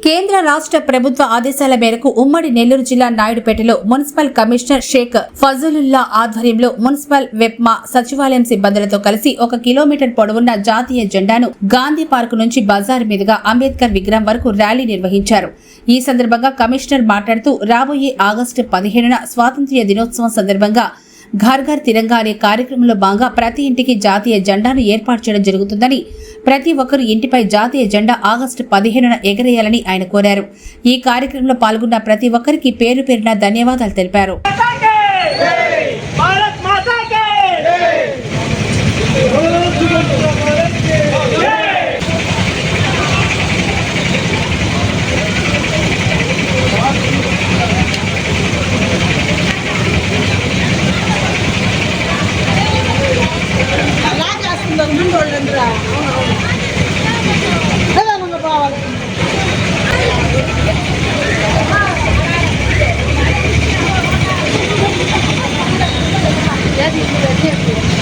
కేంద్ర రాష్ట్ర ప్రభుత్వ ఆదేశాల మేరకు ఉమ్మడి నెల్లూరు జిల్లా నాయుడుపేటలో మున్సిపల్ కమిషనర్ షేక్ ఫజలుల్లా ఆధ్వర్యంలో మున్సిపల్ వెప్మా సచివాలయం సిబ్బందులతో కలిసి ఒక కిలోమీటర్ పొడవున్న జాతీయ జెండాను గాంధీ పార్క్ నుంచి బజార్ మీదుగా అంబేద్కర్ విగ్రహం వరకు ర్యాలీ నిర్వహించారు. ఈ సందర్భంగా కమిషనర్ మాట్లాడుతూ రాబోయే ఆగస్టు పదిహేనున స్వాతంత్ర్య దినోత్సవం సందర్భంగా ఘర్ ఘర్ తిరంగా అనే కార్యక్రమంలో భాగంగా ప్రతి ఇంటికి జాతీయ జెండాను ఏర్పాటు చేయడం జరుగుతుందని ప్రతి ఒక్కరు ఇంటిపై జాతీయ జెండా ఆగస్టు పదిహేనున ఎగరేయాలని ఆయన కోరారు. ఈ కార్యక్రమంలో పాల్గొన్న ప్రతి ఒక్కరికి పేరు పేరున ధన్యవాదాలు తెలిపారు. माता 必须的，建筑。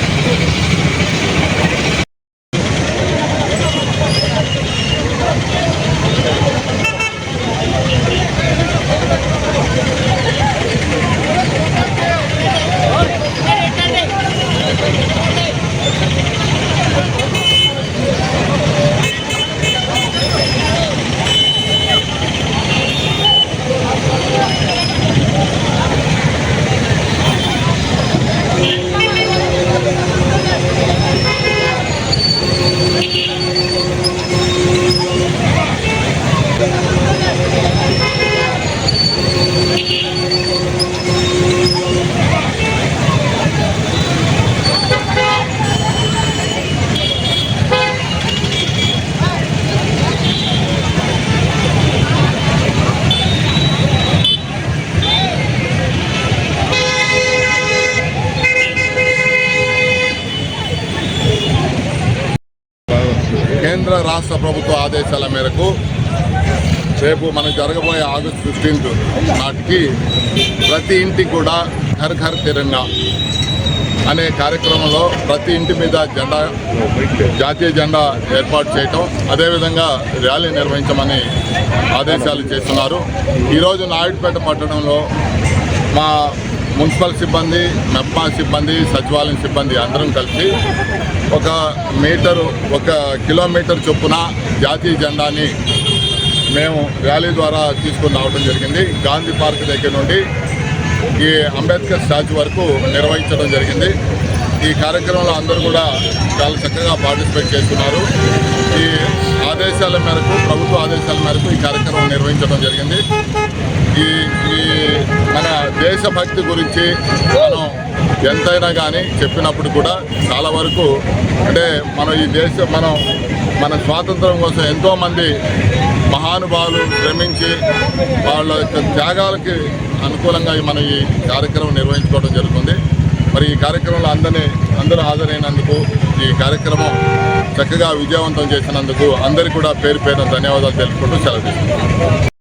కేంద్ర రాష్ట్ర ప్రభుత్వ ఆదేశాల మేరకు రేపు మనకు జరగబోయే ఆగస్టు ఫిఫ్టీన్త్ నాటికి ప్రతి ఇంటికి కూడా ఘర్ ఘర్ తిరంగా అనే కార్యక్రమంలో ప్రతి ఇంటి మీద జెండా జాతీయ జెండా ఏర్పాటు చేయటం అదేవిధంగా ర్యాలీ నిర్వహించమని ఆదేశాలు చేస్తున్నారు. ఈరోజు నాయుడుపేట పట్టణంలో మా మున్సిపల్ సిబ్బంది మెప్పా సిబ్బంది సచివాలయం సిబ్బంది అందరం కలిసి ఒక మీటరు ఒక కిలోమీటర్ చొప్పున జాతీయ జెండాని మేము ర్యాలీ ద్వారా తీసుకుని రావడం జరిగింది. గాంధీ పార్క్ దగ్గర నుండి ఈ అంబేద్కర్ స్టాచ్యూ వరకు నిర్వహించడం జరిగింది. ఈ కార్యక్రమంలో అందరూ కూడా చాలా చక్కగా పార్టిసిపేట్ చేస్తున్నారు. ఈ ఆదేశాల మేరకు ప్రభుత్వ ఆదేశాల మేరకు ఈ కార్యక్రమం నిర్వహించడం జరిగింది. ఈ ఈ దేశభక్తి గురించి మనం ఎంతైనా కానీ చెప్పినప్పుడు కూడా చాలా వరకు అంటే మనం ఈ దేశ మనం మన స్వాతంత్రం కోసం ఎంతోమంది మహానుభావులు శ్రమించి వాళ్ళ యొక్క త్యాగాలకి అనుకూలంగా మనం ఈ కార్యక్రమం నిర్వహించుకోవడం జరుగుతుంది. మరి ఈ కార్యక్రమంలో అందరినీ అందరూ హాజరైనందుకు ఈ కార్యక్రమం చక్కగా విజయవంతం చేసినందుకు అందరికీ కూడా పేరు పేరున ధన్యవాదాలు తెలుపుకుంటూ సెలవు